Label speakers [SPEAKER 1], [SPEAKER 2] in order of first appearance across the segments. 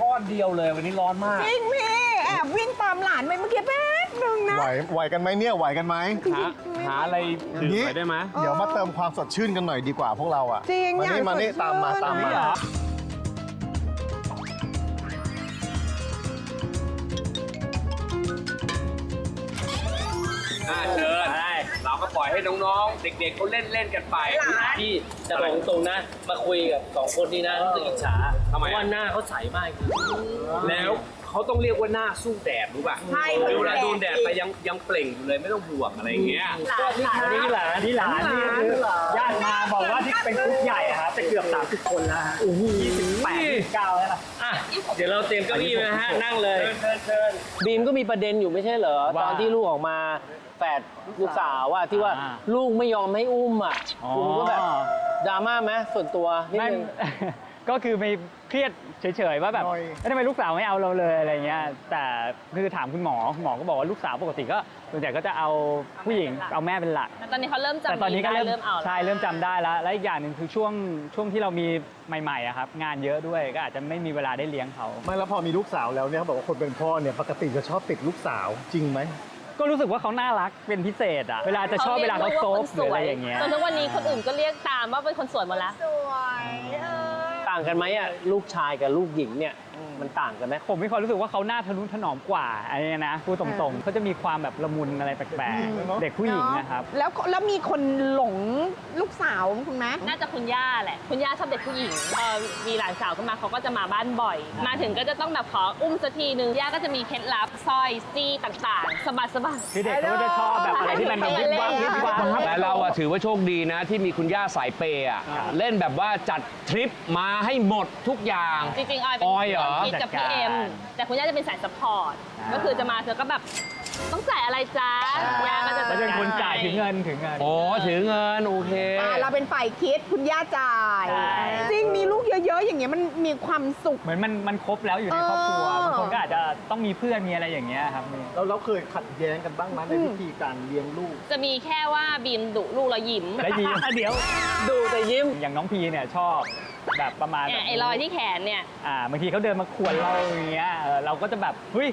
[SPEAKER 1] ก้อนเดียวเลยวันนี้ร้อนมาก
[SPEAKER 2] จริงพี่แอบวิ่งตามหลานไปเมื่อกี้แป๊บนึงนะ
[SPEAKER 3] ไหวไหวกันไหมเนี่ยไหวกันไหม
[SPEAKER 1] หาหาอะไรดื่มหน่อยได้ไหม
[SPEAKER 3] เดี๋ยวมาเติมความสดชื่นกันหน่อยดีกว่าพวกเราอะ
[SPEAKER 2] จริง
[SPEAKER 3] มา
[SPEAKER 2] อยาก
[SPEAKER 3] นี่มานี่
[SPEAKER 2] สดชื่น
[SPEAKER 3] ตามมาตาม
[SPEAKER 1] นี่
[SPEAKER 3] มา
[SPEAKER 1] เหรอ
[SPEAKER 4] ให้น้องๆ เด็กๆเขาเล่นเล่นๆกันไป
[SPEAKER 5] พี่จะบอกตรงๆนะ มาคุยกับสองคนนี้นะรู้สึกอิจฉา
[SPEAKER 4] ทำไม
[SPEAKER 5] เพ
[SPEAKER 4] อะ
[SPEAKER 5] ราะว่าหน้าเขาใสมาก
[SPEAKER 4] แล้วเขาต้องเรียกว่าหน้าสู้แดดรู้ป่ะ
[SPEAKER 2] ใช่
[SPEAKER 4] เวลาโดนแดดไปยังยังเปล่งอยู่เลยไม่ต้องห่วงอะไรอย่างเงี้ย
[SPEAKER 1] นี่หลานนี่หลานนี่คือญาติมาบอกว่าที่เป็นกรุ๊ปใหญ่อะครับจะเกือบ 30 คนแล้วฮะโอ้โห28 29แล้วล่ะ
[SPEAKER 5] อะเดี๋ยวเราเตรียมเก้าอี้นะฮะนั่งเลย
[SPEAKER 1] เชิญเชิญ
[SPEAKER 5] บีมก็มีประเด็นอยู่ไม่ใช่เหรอ
[SPEAKER 1] ว่า
[SPEAKER 5] ตอนที่ลูกออกมา แฝดลูกสาวว่าที่ว่า
[SPEAKER 1] อ่า
[SPEAKER 5] ลูกไม่ยอมให้อุ้มอะ
[SPEAKER 1] อ๋อ
[SPEAKER 5] คุณก็แบบดราม่าไหมส่วนตัวนิด
[SPEAKER 6] ไม่
[SPEAKER 5] นึง
[SPEAKER 6] ก็คือไม่เครียดเฉยๆว่าแบบ
[SPEAKER 3] หน่อย
[SPEAKER 6] เอ้ยทำไมลูกสาวไม่เอาเราเลยอะไรเงี้ย แต่คือถามคุณหมอคุณหมอก็บอกว่าลูกสาวปกติก็ส่วนใหญ่ก็จะเอาผู้หญิงเอาแม่เป็นหลัก
[SPEAKER 7] แต่ตอนนี้เขาเริ่มจำ
[SPEAKER 6] แต่ตอนนี้ก็
[SPEAKER 7] ได้
[SPEAKER 6] เริ่ม
[SPEAKER 7] เริ่มเอาแล้ว
[SPEAKER 6] ใช่เริ่มจำได้แล้ว และอีกอย่างหนึ่งคือช่วงช่วงที่เรามีใหม่ๆอะครับงานเยอะด้วยก็อาจจะไม่มีเวลาได้เลี้ยงเขา
[SPEAKER 3] ไม่แล้วพอมีลูกสาวแล้วเนี่ยเขาบอกว่าคนเป็นพ่อเนี่ยปกติจะชอบติดลูกสาวจริงไหม
[SPEAKER 6] ก็รู้สึกว่าเขาน่ารักเป็นพิเศษอะเวลาจะชอบเวลาเขาโซฟหรืออะไรอย่างเงี้ย
[SPEAKER 7] จนทุกวันนี้คนอื่นก็เรียกตามว่าเป็นคนสวยหมดละ
[SPEAKER 2] สวยเออ
[SPEAKER 5] ต่างกันไหมอะลูกชายกับลูกหญิงเนี่ยมันต่างกันไหม
[SPEAKER 6] ผมมีความรู้สึกว่าเขาหน้าทะนุถนอมกว่าอะไรเงี้ยนะพูดตรงๆเขาจะมีความแบบละมุนอะไรแปลก
[SPEAKER 3] อืมเนอะ
[SPEAKER 6] ๆเด็กผู้หญิงนะครับ
[SPEAKER 2] แล้วแล้วมีคนหลงลูกสาวคุณไหม
[SPEAKER 7] น่าจะคุณย่าแหละ คุณย่าชอบเด็กผู้หญิงพอมีหลานสาวขึ้นมาเขาก็จะมาบ้านบ่อย มาถึงก็จะต้องแบบขออุ้มสักทีนึงย่าก็จะมีเคล็ดลับสร้อยจี้ต่างๆสะบัดสะบัด
[SPEAKER 6] คือเด็กเขาก็จะชอบแบบอะไรที่มันแบบวิบวับวิบวับ
[SPEAKER 4] แต่เรา อะถือว่าโชคดีนะที่มีคุณย่าสายเปย์อะเล่นแบบว่าจัดทริปมาให้หมดทุกอย่าง
[SPEAKER 7] จริงๆออยเป็น
[SPEAKER 4] ออยเหรอ
[SPEAKER 7] คนคิดกับพี่เอ็มแต่คุณย่าจะเป็นสายซัพพอร์ตก็คือจะมาเธอก็แบบ ต้องจ่ายอะไรจ้าย่าก็จะ
[SPEAKER 6] เขาจะเป็นคนจ่ายถึงเงินถึงเงิน
[SPEAKER 4] โอ้ถือเงิน โอเค
[SPEAKER 2] อ่าเราเป็นฝ่ายคิดคุณย่าจ่าย
[SPEAKER 6] ใช่
[SPEAKER 2] จริงมีลูกเยอะๆ อย่างเงี้ยมันมีความสุข
[SPEAKER 6] เหมือนมันมันครบแล้วอยู่ในครอบครัว
[SPEAKER 2] เออ
[SPEAKER 6] บางคนก็อาจจะต้องมีเพื่อนมีอะไรอย่างเงี้ยครับมี
[SPEAKER 3] แล้วเราเคยขัดแย้งกันบ้างไหมในวิธีการเลี้ยงลูก
[SPEAKER 7] จะมีแค่ว่าบีมดุลูกแล้วยิ้ม
[SPEAKER 6] และยิ้ม เดี๋ยว
[SPEAKER 5] ดูแต่ยิ้ม
[SPEAKER 6] อย่างน้องพีเนี่ยชอบแบบประมาณ
[SPEAKER 7] เนี่ยไอ้รอยที่แขนเนี่ย
[SPEAKER 6] อ่าบางทีเขาเดินมาขวนเราอย่างเงี้ยเออเราก็จะแบบเฮ้ย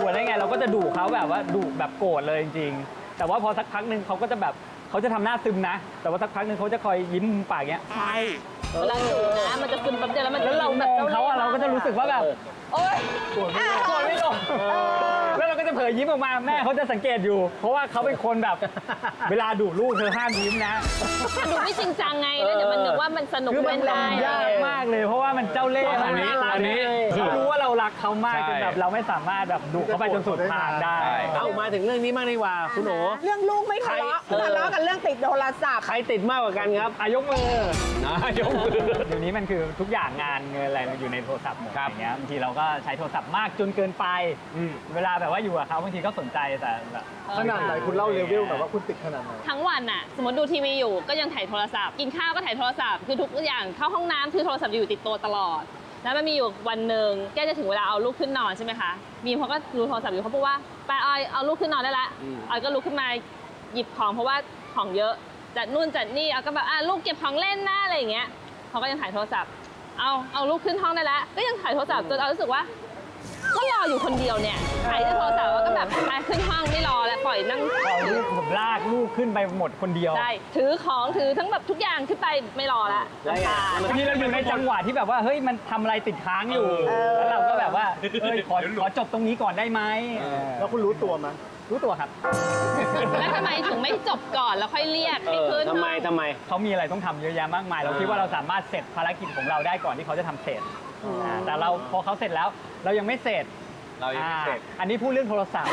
[SPEAKER 6] ขวนได้ไง เราก็จะดุเขาแบบว่าดุแบบโกรธเลยจริงๆ แต่ว่าพอสักพักหนึ่งเขาก็จะแบบเขาจะทำหน้าซึมนะ แต่ว่าสักพักหนึ่งเขาจะคอยยิ้มมุมปากเงี้ย
[SPEAKER 7] ใช่เวลาดุนะมันจะซึมแป๊บเดียวแล้วมันจะ
[SPEAKER 6] แล้วเรามองเขาอะเราก็จะรู้สึกว่าแบบ
[SPEAKER 7] โอ๊ย
[SPEAKER 6] โกรธไม่ลงแล้วเราก็จะเผ ยยิ้มออกมาแม่เขาจะสังเกตอยู่ เพราะว่าเขาเป็นคนแบบ เวลาดุลูกเธอห้ามยิ้มนะ
[SPEAKER 7] มันดูไม่จริงจังไงแล้วเดี๋ยวมันนึกว่ามันสนุก
[SPEAKER 6] คือมั
[SPEAKER 7] เล่
[SPEAKER 6] น
[SPEAKER 7] นได้
[SPEAKER 6] ทำยากมากเลย เพราะว่ามันเจ้าเล่ห์
[SPEAKER 4] อันนี้
[SPEAKER 6] มาก
[SPEAKER 4] อันนี้
[SPEAKER 6] เขารู้ว่าเรารักเขามาก
[SPEAKER 4] ใช่
[SPEAKER 6] จนแบบเราไม่สามารถแบบดุเขาไปจนสุดทางได้
[SPEAKER 4] ใช่
[SPEAKER 5] เอามาถึงเรื่องนี้มากดีกว่าคุณโอ
[SPEAKER 2] เรื่องลูกไม่ทะเลาะ
[SPEAKER 5] ใครเออ
[SPEAKER 2] ทะเลาะกันเรื่องติดโทรศัพท์
[SPEAKER 5] ใครติดมากกว่ากันครับ
[SPEAKER 6] อายกมือ
[SPEAKER 4] นะยกมือ
[SPEAKER 6] เดี๋ยวนี้มันคือทุกอย่างงานเงินอะไรมันอยู่ในโทรศัพท์หมด
[SPEAKER 4] ครับ
[SPEAKER 6] อย่างเงี้ยบางทีเราก็ใช้โทรศัพท์มากจนเกินไป เวลาแบบว่าอยู่กับเขาบางทีก็สนใจแต่แบบ
[SPEAKER 3] ขนาดไหนคุณเล่าเลเวลหน่อยว่าคุณติดขนาดไหน
[SPEAKER 7] ทั้งวันน่ะ สมมติดูทีวีอยู่ก็ยังถ่ายโทรศัพท์ กินข้าวก็ถ่ายโทรศัพท์ คือทุกอย่างเข้าห้องน้ำคือโทรศัพท์อยู่ติดตัวตลอด แล้วมันมีอยู่วันหนึ่งแกจะถึงเวลาเอาลูกขึ้นนอนใช่ไหมคะบีมเขาก็ดูโทรศัพท์อยู่เขาพูดว่าไปออยเอาลูกขึ้นนอนได้ละออยก็ลุกขึ้นมาหยิบของเพราะว่าของเยอะจัดนู่นจัดนี่เอาก็แบบอะลูกเก็บของเล่นนะอะไรอย่างเงี้ยเขาก็ยังถ่ายโทรศัพท์ เอาเอาลูกขึ้นห้องได้แล้วก็ยังถ่ายโทรศัพท์จนเอารู้สึกว่า ก็รออยู่คนเดียวเนี่ยถ่ายแต่โทรศัพท์แล้วก็แบบไปขึ้นห้องไม่รอแล้วปล่อยนั่ง
[SPEAKER 6] พอลูกผมลากลูกขึ้นไปหมดคนเดียว
[SPEAKER 7] ได้ถือของถือทั้งแบบทุกอย่างขึ้นไปไม่รอละ
[SPEAKER 5] ได้ไง
[SPEAKER 7] น้ำตา
[SPEAKER 6] บางทีเราอยู่ในจังหวะที่แบบว่าเฮ้ยมันทำอะไรติดค้างอยู่แล้วเราก็แบบว่าเอ้ยขอขอจบตรงนี้ก่อนได้ไหมเออ
[SPEAKER 3] แล้วคุณรู้ตัวไหม
[SPEAKER 6] รู้ตัวครับ
[SPEAKER 7] แล้วทำไมถึงไม่จบก่อนแล้วค่อยเรียก
[SPEAKER 5] เอ
[SPEAKER 7] ให้
[SPEAKER 5] อ
[SPEAKER 7] ขึ้น
[SPEAKER 5] ทำไมทำไม
[SPEAKER 6] เขามีอะไรต้องทำเยอะแยะมากมาย เราคิดว่าเราสามารถเสร็จภารกิจของเราได้ก่อนที่เขาจะทำเสร็จาแต่เราพอเขาเสร็จแล้วเรายังไม่เสร็จ
[SPEAKER 4] เรายังไม่เสร็จ
[SPEAKER 6] อ่าอันนี้พูดเรื่องโทรศัพท์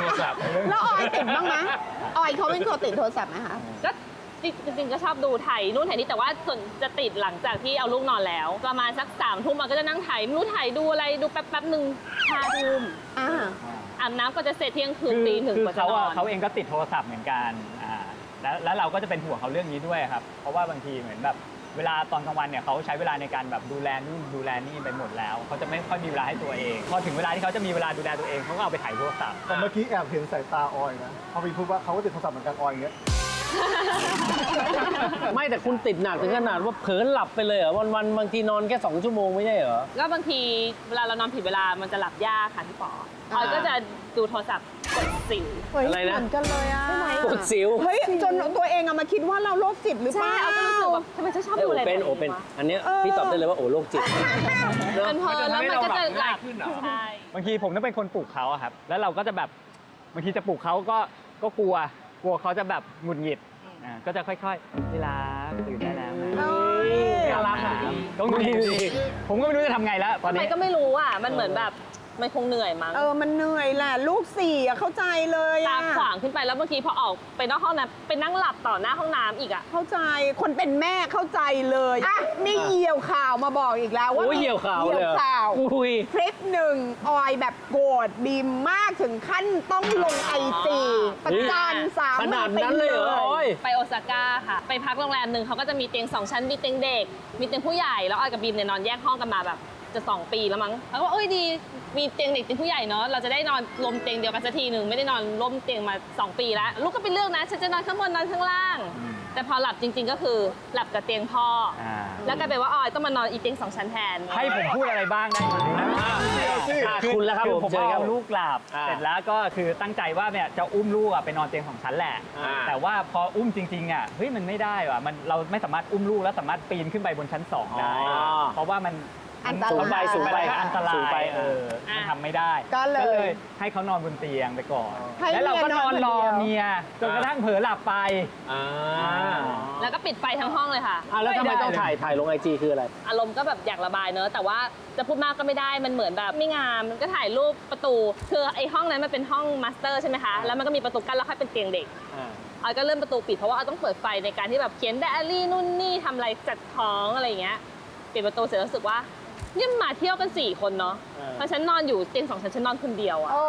[SPEAKER 4] โทรศัพท์
[SPEAKER 2] แล้วออยติดบ้างไหมออยเขาเป็นคนติดโทรศัพท์ไหมคะ
[SPEAKER 7] ก็จริงๆก็ชอบดูไถ่ายนู่นถ่ายนี่แต่ว่าส่วนจะติดหลังจากที่เอาลูกนอนแล้ว ประมาณสักสามทุ่มมันก็จะนั่งถ่ายไม่รู้ถ่ายดูอะไรดูแป๊บแป๊บๆหนึ่งห้าทุ่ม
[SPEAKER 2] อ่า
[SPEAKER 7] อาบน้ำก็จะเสร็จเที่ยงคืน
[SPEAKER 6] คือ
[SPEAKER 7] ตีหนึ่ง
[SPEAKER 6] คื
[SPEAKER 7] กว่าจะ
[SPEAKER 6] เขา
[SPEAKER 7] นอ
[SPEAKER 6] อะ
[SPEAKER 7] น
[SPEAKER 6] เขาเองก็ติดโทรศัพท์เหมือนกันอ่าแล้วแล้วเราก็จะเป็นห่วงเขาเรื่องนี้ด้วยครับ เพราะว่าบางทีเหมือนแบบ เวลาตอนกลางวันเนี่ยเขาใช้เวลาในการแบบดูแลนู่นดูแลนี่ไปหมดแล้วเขาจะไม่ค่อยมีเวลาให้ตัวเอง พอถึงเวลาที่เขาจะมีเวลาดูแลตัวเองเขาก็เอาไปถ่ายโทรศัพท์
[SPEAKER 3] แต่เมื่อกี้แอบเห็นสายตาออยนะพอพี่พูดว่าเขาก็ติดโทรศัพท์เหมือนกันออยอย่างเงี้ย
[SPEAKER 5] ไม่แต่คุณติดหนักถึงขนาดว่าเผลอหลับไปเลยเหรอวันๆบางทีนอนแค่2ชั่วโมงไม่ใช่เหรอ
[SPEAKER 7] ก็บางทีเวลาเรานอนผิดเวลามันจะหลับยากค่ะพี่ปอออยก็จะดูโทรศัพท์กดสิว
[SPEAKER 2] เฮ้ย
[SPEAKER 5] อะไรนะ
[SPEAKER 2] เหมือนกันเลยอะ
[SPEAKER 5] ปวดสิว
[SPEAKER 2] เฮ้ยจนตัวเองอะมาคิดว่าเราโรคจิตหรือเป
[SPEAKER 7] ใช่
[SPEAKER 2] ล่า
[SPEAKER 7] เอาก็รู้สึกแบบทำไมฉันชอบ
[SPEAKER 5] เอ้ย
[SPEAKER 7] ดู
[SPEAKER 5] โอ
[SPEAKER 7] อะไร
[SPEAKER 5] เป็น
[SPEAKER 7] แบบ
[SPEAKER 5] โอเป็น
[SPEAKER 7] วะ
[SPEAKER 5] อันเนี้ย
[SPEAKER 2] เออ
[SPEAKER 5] พี่ตอบได้เลยว่าโอ้โรคจิต
[SPEAKER 7] มันเพลินแล้วมันก็จะหลับใช่
[SPEAKER 6] บางทีผมต้องเป็นคนปลุกเขาอะครับ แล้วเราก็จะแบบบางทีจะปลุกเขาก็ก็กลัว กลัวเขาจะแบบหงุดหงิดอ่าก็จะค่อยๆเวลาตื่นได้แล้วนะ
[SPEAKER 2] เอ้ย
[SPEAKER 5] น่ารักอะ
[SPEAKER 6] ก็หงุดหงิดดิผมก็ไม่รู้จะทำไงแล้วตอน
[SPEAKER 7] ทำไม
[SPEAKER 6] นี้
[SPEAKER 7] ก็ไม่รู้อะ มันเหมือนแบบ มันคงเหนื่อยมั้ง
[SPEAKER 2] เออมันเหนื่อยแหละลูกสี่อะเข้าใจเลย
[SPEAKER 7] ตา
[SPEAKER 2] อะ
[SPEAKER 7] ขวางขึ้นไปแล้วบางทีพอออกไปนอกห้องน้ำไปนั่งหลับต่อหน้าห้องน้ำอีกอะ
[SPEAKER 2] เข้าใจคนเป็นแม่เข้าใจเลยอะมีเหยี่ยวข่าวมาบอกอีกแล้วว่า
[SPEAKER 5] โอ้ยเหี่ยวข่าว
[SPEAKER 2] เหยี่
[SPEAKER 5] เลย
[SPEAKER 2] ยว
[SPEAKER 5] เหรอ
[SPEAKER 2] ข่าว
[SPEAKER 5] อุ้ย
[SPEAKER 2] คลิปหนึ่งออยแบบโกรธบีมมากถึงขั้นต้องลงไอจีประจานสาม
[SPEAKER 5] ขนาดนั้นเลยเหรอโอ้ย
[SPEAKER 7] ไปโอซาก้าค่ะ ไปพักโรงแรมหนึ่งเขาก็จะมีเตียงสองชั้นมีเตียงเด็ก มีเตียงผู้ใหญ่แล้วออยกับบีมเนี่ยนอนแยกห้องกันมาแบบ จะสองปีแล้วมั้งแล้วก็เอ้ยดีมีเตียงเด็กเตียงผู้ใหญ่เนาะเราจะได้นอนรวมเตียงเดียวกันสักทีหนึ่งไม่ได้นอนร่วมเตียงมาสองปีแล้วลูกก็ไปเลือกนะฉันจะนอนข้างบนนอนข้างล่าง แต่พอหลับจริง ๆ ก็คือหลับกับเตียงพ่ออ
[SPEAKER 6] อ่า
[SPEAKER 7] แล้วกลายเป็นว่าออยต้องมานอนอีเตียงสองชั้นแทน
[SPEAKER 6] ให้ผมพูดอะไรบ้างได้ไหม
[SPEAKER 5] อะคุณแล้วครับ
[SPEAKER 6] คือ
[SPEAKER 5] ผม
[SPEAKER 6] ผม
[SPEAKER 5] เชิญครับ
[SPEAKER 6] เอาลูกหลับ
[SPEAKER 5] อ่า
[SPEAKER 6] เสร็จแล้วก็คือตั้งใจว่าเนี่ยจะอุ้มลูกอะไปนอนเตียงของฉันแหละ
[SPEAKER 5] อ่า
[SPEAKER 6] แต่ว่าพออุ้มจริงๆอะเฮ้ยมันไม่ได้ว่ะมันเราไม่สามารถอุ้มลูกแล้วสามารถปีนขึ้นไปบนชั้นสองได้เพราะว่ามัน
[SPEAKER 2] อันตราย
[SPEAKER 6] สูงไปสูงไป
[SPEAKER 5] อ่า
[SPEAKER 6] อันตรา
[SPEAKER 5] สูงไป
[SPEAKER 6] ยเออมันทำไม่ได้
[SPEAKER 2] ก็เลย
[SPEAKER 6] ให้เขานอนบนเตียงไปก่อน
[SPEAKER 2] ให้
[SPEAKER 6] แล้วเราก็นอนรอ
[SPEAKER 2] เมียนอนคนเดียว
[SPEAKER 6] เมียจนกระทั่งเผลอหลับไป
[SPEAKER 5] อ่า
[SPEAKER 7] แล้วก็ปิดไฟทั้งห้องเลยค่ะ
[SPEAKER 5] อะแล้วทำไมต้องถ่ายถ่ายลงไอจีคืออะไร
[SPEAKER 7] อารมณ์ก็แบบอยากระบายเนอะแต่ว่าจะพูดมากก็ไม่ได้มันเหมือนแบบไม่งามมันก็ถ่ายรูปประตูคือไอ้ห้องนั้นมันเป็นห้องมาสเตอร์ใช่ไหมคะแล้วมันก็มีประตูกั้นแล้วค่อยเป็นเตียงเด็ก
[SPEAKER 5] อ่า
[SPEAKER 7] ออยก็เริ่มประตูปิดเพราะว่าออยต้องเปิดไฟในการที่แบบเขียนไดอารี่นู่นนี่ทำอะไรจัดของอะไรอย่างเงี้ยปิดประตูเสร็จแล้วรู้สึกว่า เนี่ยมาเที่ยวกันสี่คนเนาะ
[SPEAKER 5] เออ
[SPEAKER 7] เพราะฉันนอนอยู่เตียงสองชั้นฉันนอนคนเดียวอะ
[SPEAKER 2] โอ้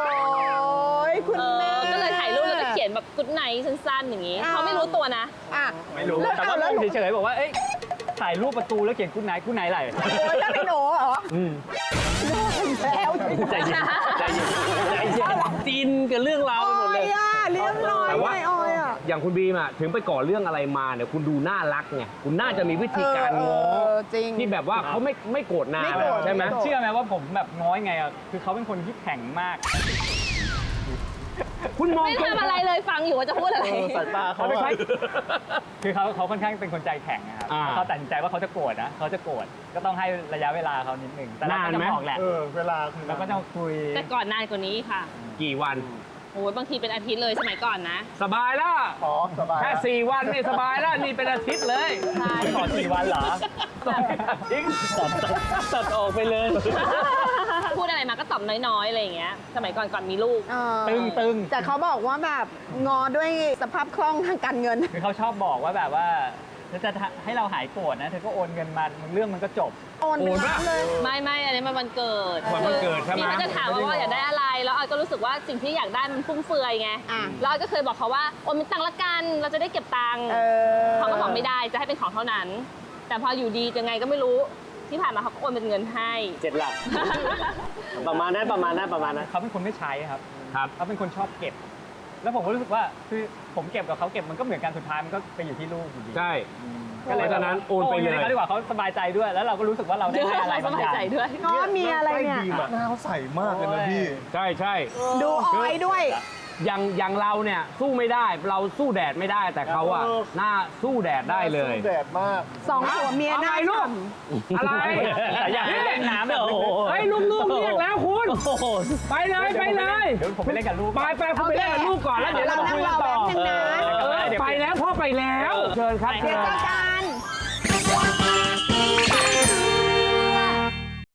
[SPEAKER 2] ยคุณ
[SPEAKER 7] เอ
[SPEAKER 2] แม่
[SPEAKER 7] อก็เลยถ่ายรูปแล้วก็เขียนแบบกุ๊ดไนท์สั้นๆอย่างงี้
[SPEAKER 2] อ่า
[SPEAKER 7] เขาไม่รู้ตัวนะ
[SPEAKER 2] อะ
[SPEAKER 6] ไม่รู้
[SPEAKER 2] แล้ว
[SPEAKER 6] แต่ว่า
[SPEAKER 2] เอาแล้ว
[SPEAKER 6] อุ้มเฉยๆบอกว่า เอ้ย ถ่ายรูปประตูแล้วเขียนกู้ไนท์กู้ไนท์อะไร
[SPEAKER 2] โอ้ยถ้าเป็นโอเหรออแล้ว
[SPEAKER 5] ใจเย็นใจเย็นใจเย็นจีนกับเรื่องราว
[SPEAKER 2] อ
[SPEAKER 5] ไปหมด
[SPEAKER 2] อ
[SPEAKER 5] เลยย
[SPEAKER 2] อะเรียบร้อย
[SPEAKER 4] แต่ว่า
[SPEAKER 2] ไงอ อยอะ
[SPEAKER 4] อย่างคุณบีมอะถึงไปก่อเรื่องอะไรมาเนี่ยคุณดูน่ารักไงคุณน่าจะมีวิธีการ
[SPEAKER 2] เอ
[SPEAKER 4] ง้
[SPEAKER 2] อ
[SPEAKER 4] อ
[SPEAKER 2] เออจริง
[SPEAKER 4] ที่แบบว่าเขาไม่ไม่โกรธนาน
[SPEAKER 2] ไม่โกรธ
[SPEAKER 4] ใช่ไหม
[SPEAKER 2] ไม่โกรธ
[SPEAKER 6] เชื่อไหมว่าผมแบบง้อยไงอะ คือเขาเป็นคนที่แข็งมาก
[SPEAKER 4] คุณมอง
[SPEAKER 7] ไม่ทำอะไรเลยฟังอยู่ว่าจะพูดอะไร
[SPEAKER 5] สายตาเขา
[SPEAKER 6] เขาไม่
[SPEAKER 5] อะ
[SPEAKER 6] ใช่คือเขาเขาค่อนข้างเป็นคนใจแข็งนะครับ
[SPEAKER 4] อ่า
[SPEAKER 6] เขาตัดสินใจว่าเขาจะโกรธนะเขาจะโกรธ ก็ต้องให้ระยะเวลาเขานิดหนึ่งแต่เราก็
[SPEAKER 4] นาน
[SPEAKER 6] จะ
[SPEAKER 4] ไหม
[SPEAKER 6] บอกแหละ
[SPEAKER 3] เออเวลาคุณ
[SPEAKER 6] เราก็จะคุย
[SPEAKER 7] แต่ก่อนนานกว่านี้ค่ะ
[SPEAKER 4] กี่วัน
[SPEAKER 7] โอ้ยบางทีเป็นอาทิตย์เลยสมัยก่อนนะ
[SPEAKER 4] สบายแล้ว
[SPEAKER 3] อ๋อสบาย
[SPEAKER 4] แค่สี่วันนี่สบายแล้วนี่เป็นอาทิตย์เลย
[SPEAKER 7] ใช่
[SPEAKER 6] ขอสี่วันเหรอ
[SPEAKER 5] จริงตัดตัดออกไปเลย
[SPEAKER 7] พูดอะไรมาก็ตอบน้อยๆอะไรอย่างเงี้ย สมัยก่อนก่อนมีลูก
[SPEAKER 2] เออ
[SPEAKER 6] ตึงตึง
[SPEAKER 2] แต่เขาบอกว่าแบบงอด้วยสภาพคล่องทางการเงิน
[SPEAKER 6] คือเขาชอบบอกว่าแบบว่า ถ้าจะให้เราหายโกรธนะเธอก็โอนเงินมาเรื่องมันก็จบ
[SPEAKER 2] โอนเป็นล้านเลย
[SPEAKER 7] ไม่ไม่อันนี้มันวันเกิด
[SPEAKER 4] วันวันเกิดใช่ไหม
[SPEAKER 7] พี่ก็จะถามว่าว่าอยากได้อะไร แล้วออยก็รู้สึกว่าสิ่งที่อยากได้มันฟุ่มเฟือยไง
[SPEAKER 2] อะ
[SPEAKER 7] แล้วออยก็เคยบอกเขาว่าโอนเป็นตังค์ละกันเราจะได้เก็บตังค์
[SPEAKER 2] เออ
[SPEAKER 7] เขาก็บอกไม่ได้จะให้เป็นของเท่านั้น แต่พออยู่ดียังไงก็ไม่รู้ที่ผ่านมาเขาก็โอนเป็นเงินให้
[SPEAKER 5] เจ็ดหลัก ประมาณนั้นประมาณนั้นประมาณนั้น
[SPEAKER 6] เขาเป็นคนไม่ใช้ครับ
[SPEAKER 4] ครับ
[SPEAKER 6] เขาเป็นคนชอบเก็บ แล้วผมก็รู้สึกว่าคือผมเก็บกับเขาเก็บมันก็เหมือนกันสุดท้ายมันก็ไปอยู่ที่ลูกอยู่ดี
[SPEAKER 4] ใช่
[SPEAKER 6] ก็เลย
[SPEAKER 4] เพราะฉะนั้นโอนไปเลย
[SPEAKER 6] ให้เขาดีกว่าเขาสบายใจด้วย แล้วเราก็รู้สึกว่าเราได้ให้อะไร
[SPEAKER 7] ส
[SPEAKER 6] บาง
[SPEAKER 7] บา
[SPEAKER 6] อยย่าง
[SPEAKER 7] ใจด้วย
[SPEAKER 2] ง้อเมียอะไรเนี่ย
[SPEAKER 3] ดีมอะหน้าเขาใสมากเลยนะพี่
[SPEAKER 4] ใช่ใช่
[SPEAKER 2] ดูออยด้วย
[SPEAKER 4] อย่างอย่างเราเนี่ยสู้ไม่ได้เราสู้แดดไม่ได้แต่เขาอะ
[SPEAKER 3] เออ
[SPEAKER 4] หน้าสู้แดดได้เลย
[SPEAKER 3] สู้แดดมาก
[SPEAKER 2] สองผัวเมียหน้า
[SPEAKER 4] อะไรลูก
[SPEAKER 2] ฉ่
[SPEAKER 4] อะไร
[SPEAKER 6] แต่อยากให้เล่นน้ำแบบ
[SPEAKER 5] โอ้โห
[SPEAKER 4] เฮ้ยลูกๆเรียกแล้วคุณ
[SPEAKER 5] โอ้โห
[SPEAKER 4] ไปเลยไปเลย
[SPEAKER 6] เดี๋ยวผมไปเล่นกับลูก
[SPEAKER 4] ไปไปคุณไปเล่นกับลูกก่อนแล้วเดี๋ยวเรามาคุยกันต่อ
[SPEAKER 2] เรานั่งรอแป๊บนึงนะ
[SPEAKER 4] เออไปแล้วพ่อไปแล้ว เชิญครับำเชิ
[SPEAKER 2] เดี๋ยว
[SPEAKER 4] ญ
[SPEAKER 2] เจอกัน